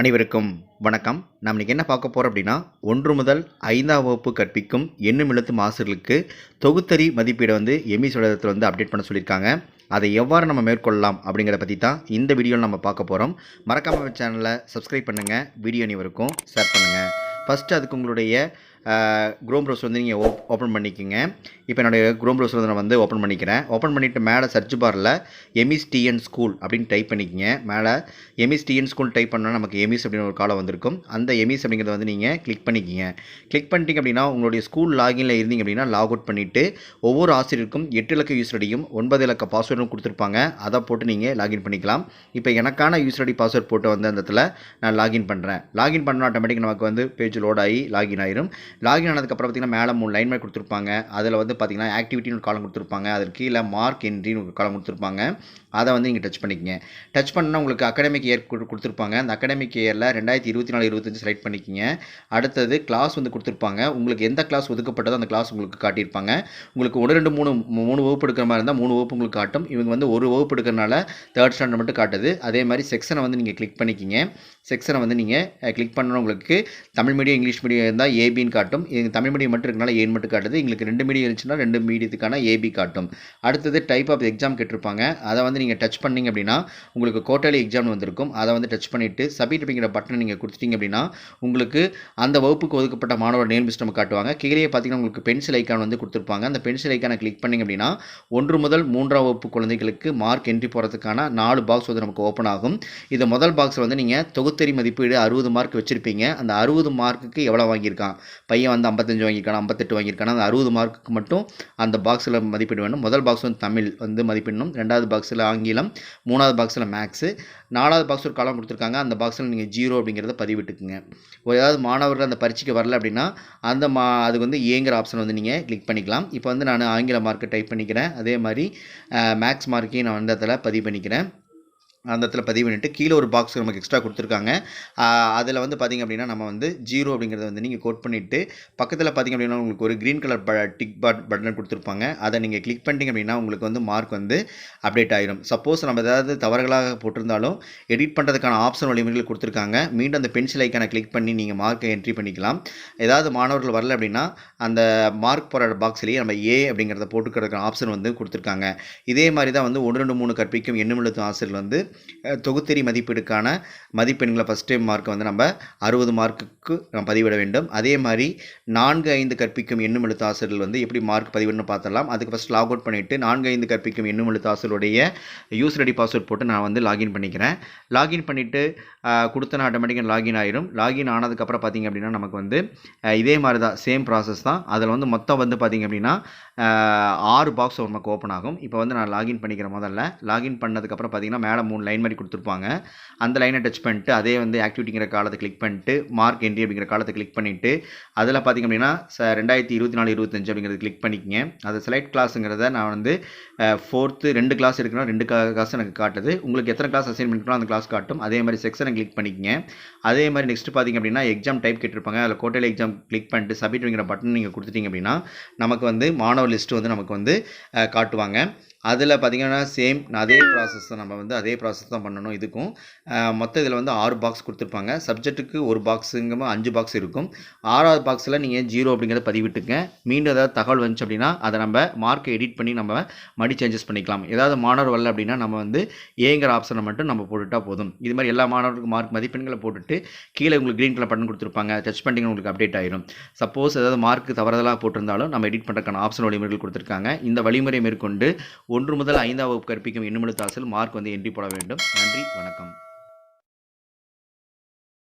அனைவருக்கும் வணக்கம். நாம் இன்றைக்கி என்ன பார்க்க போகிறோம் அப்படின்னா ஒன்று முதல் ஐந்தாம் வகுப்பு கற்பிக்கும் எண்ணும் எழுத்தும் ஆசிரியர்களுக்கு தொகுத்தறி மதிப்பீடை வந்து எமி சுடகத்தில் வந்து அப்டேட் பண்ண சொல்லியிருக்காங்க. அதை எவ்வாறு நம்ம மேற்கொள்ளலாம் அப்படிங்கிறத பற்றி தான் இந்த வீடியோவில் நம்ம பார்க்க போகிறோம் மறக்காமல் சேனலை சப்ஸ்கிரைப் பண்ணுங்கள் வீடியோ அனைவருக்கும் ஷேர் பண்ணுங்கள் ஃபஸ்ட்டு அதுக்கு உங்களுடைய க்ரோம் ப்ரௌசர் வந்து நீங்கள் ஓப் ஓப்பன் பண்ணிக்கோங்க. இப்போ என்னுடைய க்ரோம் ப்ரௌசர் வந்து நான் வந்து ஓப்பன் பண்ணிக்கிறேன். ஓப்பன் பண்ணிவிட்டு மேலே சர்ச் பாரில் எமிஸ்டிஎன் ஸ்கூல் அப்படின்னு டைப் பண்ணிக்கோங்க. மேலே எமிஸ்டிஎன் ஸ்கூல் டைப் பண்ணால் நமக்கு எமிஸ் அப்படின்னு ஒரு காலம் வந்திருக்கும். அந்த எமிஸ் அப்படிங்கிறத வந்து நீங்கள் கிளிக் பண்ணிக்கிங்க. கிளிக் பண்ணிட்டீங்க அப்படின்னா உங்களுடைய ஸ்கூல் லாகினில் இருந்தீங்க அப்படின்னா லாக் அவுட் பண்ணிவிட்டு ஒவ்வொரு ஆசிரியருக்கும் எட்டு இலக்க யூஸ் ஐடியும் ஒன்பது இலக்க பாஸ்வேர்டும் கொடுத்துருப்பாங்க. அதை போட்டு நீங்கள் லாகின் பண்ணிக்கலாம். இப்போ எனக்கான யூஸ் ஐடி பாஸ்வேர்ட் போட்டு வந்து அந்த இடத்துல நான் லாகின் பண்ணுறேன் லாகின் பண்ணால் ஆட்டோமேட்டிக் நமக்கு வந்து பேஜ் லோட் ஆகி லாகின் ஆயிரும். லாகின் ஆனதுக்கப்புறம் பார்த்தீங்கன்னா மேலே மூணு லைன் மாதிரி கொடுத்துருப்பாங்க. அதில் வந்து பார்த்தீங்கன்னா ஆக்டிவிட்டின்னு ஒரு காலம் கொடுத்துருப்பாங்க. அதற்கு கீழே மார்க் என்ட்ரின்னு ஒரு காலம் கொடுத்துருப்பாங்க. அதை வந்து நீங்கள் டச் பண்ணிக்கங்க. டச் பண்ணால் உங்களுக்கு அகாடமிக் இயர் கொடுத்துருப்பாங்க. அந்த அகாடமிக் இயரில் ரெண்டாயிரத்தி இருபத்தி நாலு இருபத்தஞ்சு செலக்ட் பண்ணிக்கிங்க. அடுத்தது கிளாஸ் வந்து கொடுத்துருப்பாங்க. உங்களுக்கு எந்த கிளாஸ் ஒதுக்கப்பட்டதோ அந்த கிளாஸ் உங்களுக்கு காட்டியிருப்பாங்க. உங்களுக்கு ஒன்று ரெண்டு மூணு மூணு வகுப்பு எடுக்கிற மாதிரி இருந்தால் மூணு வகுப்பு உங்களுக்கு காட்டும். இவங்க வந்து ஒரு வகுப்பு எடுக்கிறனால தேர்ட் ஸ்டாண்டர்ட் மட்டும் காட்டுது. அதே மாதிரி செக்ஷனை வந்து நீங்கள் கிளிக் பண்ணிக்கிங்க. செக்ஷனை வந்து நீங்கள் கிளிக் பண்ணணும் உங்களுக்கு தமிழ் மீடியம் இங்கிலீஷ் மீடியம் இருந்தால் ஏபின்னு காட்டும். தமிழ் மீடியம் மட்டும் இருக்கனால ஏன் மட்டும் காட்டுது. எங்களுக்கு ரெண்டு மீடியம் இருந்துச்சுன்னா ரெண்டு மீடியத்துக்கான ஏபி காட்டும். அடுத்தது டைப் ஆஃப் எக்ஸாம் கேட்டிருப்பாங்க. அதை வந்து நீங்கள் டச் பண்ணிங்க அப்படின்னா உங்களுக்கு கோட்டாலி எக்ஸாம் வந்திருக்கும். அதை வந்து டச் பண்ணிவிட்டு சப்மிட் அப்படிங்கிற பட்டனை நீங்கள் கொடுத்துட்டீங்க அப்படின்னா உங்களுக்கு அந்த வகுப்புக்கு ஒதுக்கப்பட்ட மாணவர் நேம் லிஸ்ட் காட்டுவாங்க. கீழே பார்த்தீங்கன்னா உங்களுக்கு பென்சில் ஐக்கான் வந்து கொடுத்துருப்பாங்க. அந்த பென்சில் ஐக்கானை கிளிக் பண்ணிங்க அப்படின்னா ஒன்று முதல் மூன்றாம் வகுப்பு குழந்தைகளுக்கு மார்க் என்ட்ரி போகிறதுக்கான நாலு பாக்ஸ் வந்து நமக்கு ஓப்பன் ஆகும். இது முதல் பாக்ஸில் வந்து நீங்கள் தொகுத்தறி மதிப்பீடு அறுபது மார்க் வச்சுருப்பீங்க. அந்த அறுபது மார்க்குக்கு எவ்வளோ வாங்கியிருக்கான்? பையன் வந்து ஐம்பத்தஞ்சு வாங்கியிருக்கான் ஐம்பத்தெட்டு வாங்கியிருக்கான் அந்த அறுபது மார்க்குக்கு மட்டும் அந்த பாக்ஸில் மதிப்பீடு வேணும். முதல் பாக்ஸ் வந்து தமிழ் வந்து மதிப்பிடணும். ரெண்டாவது பாக்ஸில் ஆங்கிலம். மூணாவது பாக்ஸில் மேக்ஸு நாலாவது பாக்ஸ் ஒரு காலம் கொடுத்துருக்காங்க. அந்த பாக்ஸில் நீங்கள் ஜீரோ அப்படிங்கிறத பதிவிட்டுக்குங்க. ஏதாவது மாணவர்கள் அந்த பரீட்சைக்கு வரல அப்படின்னா அந்த மா அது வந்து ஏங்கிற ஆப்ஷன் வந்து நீங்கள் கிளிக் பண்ணிக்கலாம். இப்போ வந்து நான் ஆங்கில மார்க்கை டைப் பண்ணிக்கிறேன். அதே மாதிரி மேக்ஸ் மார்க்கையும் நான் வந்து அதில் பதிவு பண்ணிக்கிறேன். அந்த இடத்துல பதிவு பண்ணிட்டு கீழே ஒரு பாக்ஸ் நமக்கு எக்ஸ்ட்ரா கொடுத்துருக்காங்க. அதில் வந்து பார்த்திங்க அப்படின்னா நம்ம வந்து ஜீரோ அப்படிங்கிறத வந்து நீங்கள் கோட் பண்ணிவிட்டு பக்கத்தில் பார்த்திங்க அப்படின்னா உங்களுக்கு ஒரு க்ரீன் கலர் ப டிக் பட் பட்டன் கொடுத்துருப்பாங்க. அதை நீங்கள் கிளிக் பண்ணிட்டீங்க அப்படின்னா உங்களுக்கு வந்து மார்க் வந்து அப்டேட் ஆகிடும் சப்போஸ் நம்ம ஏதாவது தவறுகளாக போட்டிருந்தாலும் எடிட் பண்ணுறதுக்கான ஆப்ஷன் வழிமுறைகள் கொடுத்துருக்காங்க. மீண்டும் அந்த பென்சில் ஐக்கானை கிளிக் பண்ணி நீங்கள் மார்க்கை என்ட்ரி பண்ணிக்கலாம். ஏதாவது மாணவர்கள் வரல அப்படின்னா அந்த மார்க் போகிற பாக்ஸ்லேயே நம்ம ஏ அப்படிங்கிறத போட்டுக்கிறதுக்கான ஆப்ஷன் வந்து கொடுத்துருக்காங்க. இதே மாதிரி தான் வந்து ஒன்று ரெண்டு மூணு கற்பிக்கும் எண்ணுமெழுத்து ஆசிரியர் வந்து தொகுத்தறி மதிப்பீடுக்கான மதிப்பெண்களை ஃபஸ்ட் டைம் மார்க்கை வந்து நம்ம அறுபது மார்க்குக்கு நம்ம பதிவிட வேண்டும். அதே மாதிரி நான்கு ஐந்து கற்பிக்கும் எண்ணும் எழுத்து ஆசிரியர்கள் வந்து எப்படி மார்க் பதிவிடணும் பார்த்துடலாம். அதுக்கு ஃபஸ்ட் லாக் அவுட் பண்ணிவிட்டு நான்கு ஐந்து கற்பிக்கும் எண்ணும் எழுத்து ஆசிரியருடைய யூஸ் ரெடி பாஸ்வேர்ட் போட்டு நான் வந்து லாகின் பண்ணிக்கிறேன். லாகின் பண்ணிவிட்டு கொடுத்தனா ஆட்டோமேட்டிக்காக லாகின் ஆயிரும். லாகின் ஆனதுக்கப்புறம் பார்த்திங்க அப்படின்னா நமக்கு வந்து இதே மாதிரி தான் சேம் ப்ராசஸ் தான். அதில் வந்து மொத்தம் வந்து பார்த்திங்க அப்படின்னா ஆறு பாக்ஸ் நமக்கு ஓப்பன் ஆகும். இப்போ வந்து நான் லாகின் பண்ணிக்கிறேன் முதல்ல லாகின் பண்ணதுக்கப்புறம் பார்த்திங்கன்னா மேலே மூணு லைன் மாதிரி கொடுத்துருப்பாங்க. அந்த லைனை டச் பண்ணிட்டு அதே வந்து ஆக்டிவிட்டிங்கிற காலத்தை கிளிக் பண்ணிட்டு மார்க் என்ட்ரி அப்படிங்கிற காலத்தை கிளிக் பண்ணிவிட்டு அதில் பார்த்திங்க அப்படின்னா ரெண்டாயிரத்தி இருபத்தி நாலு இருபத்தஞ்சு அப்படிங்கிறது கிளிக் பண்ணிக்கங்க. அது செலக்ட் கிளாஸுங்கிறத நான் வந்து ஃபோர்த்து ரெண்டு கிளாஸ் இருக்குன்னா ரெண்டு கிளாஸ் எனக்கு காட்டுது. உங்களுக்கு எத்தனை கிளாஸ் அசைன் பண்ணிக்கணும் அந்த கிளாஸ் காட்டும். அதே மாதிரி செக்ஷனை கிளிக் பண்ணிக்கங்க. அதே மாதிரி நெக்ஸ்ட் பார்த்திங்க அப்படின்னா எக்ஸாம் டைப் கேட்டிருப்பாங்க. அதில் கோட்டையில் எக்ஸாம் கிளிக் பண்ணிட்டு சப்மிட் அப்படிங்கிற பட்டன் நீங்கள் கொடுத்துட்டிங்க அப்படின்னா நமக்கு வந்து மாணவர் லிஸ்ட்டு வந்து நமக்கு வந்து காட்டுவாங்க. அதில் பார்த்திங்கன்னா சேம் அதே ப்ராசஸ் தான். நம்ம வந்து அதே ப்ராசஸ் தான் பண்ணணும் இதுக்கும். மொத்தம் இதில் வந்து ஆறு பாக்ஸ் கொடுத்துருப்பாங்க. சப்ஜெக்ட்டுக்கு ஒரு பாக்ஸுங்கும் அஞ்சு பாக்ஸ் இருக்கும். ஆறாவது பாக்ஸில் நீங்கள் ஜீரோ அப்படிங்கிறத பதிவிட்டுங்க மீண்டும் ஏதாவது தகவல் வந்துச்சு அப்படின்னா அதை நம்ம மார்க்கை எடிட் பண்ணி நம்ம மடி சேஞ்சஸ் பண்ணிக்கலாம். ஏதாவது மாணவர் வரல அப்படின்னா நம்ம வந்து ஏங்கிற ஆப்ஷனை மட்டும் நம்ம போட்டுட்டால் போதும். இது மாதிரி எல்லா மாணவர்களுக்கும் மார்க் மதிப்பெண்களை போட்டுட்டு கீழே உங்களுக்கு க்ரீன் கலர் பட்டன் கொடுத்துருப்பாங்க. டச் பண்ணிங்க உங்களுக்கு அப்டேட் ஆயிடும் சப்போஸ் ஏதாவது மார்க் தவறுதலாக போட்டிருந்தாலும் நம்ம எடிட் பண்ணுறதுக்கான ஆப்ஷன் வழிமுறைகள் கொடுத்துருக்காங்க. இந்த வழிமுறை மேற்கொண்டு ஒன்று முதல் ஐந்தாம் வகுப்பு கற்பிக்கும் எண்ணுமெழுத்தாசில் மார்க் வந்து என்ட்ரி போட வேண்டும். நன்றி வணக்கம்.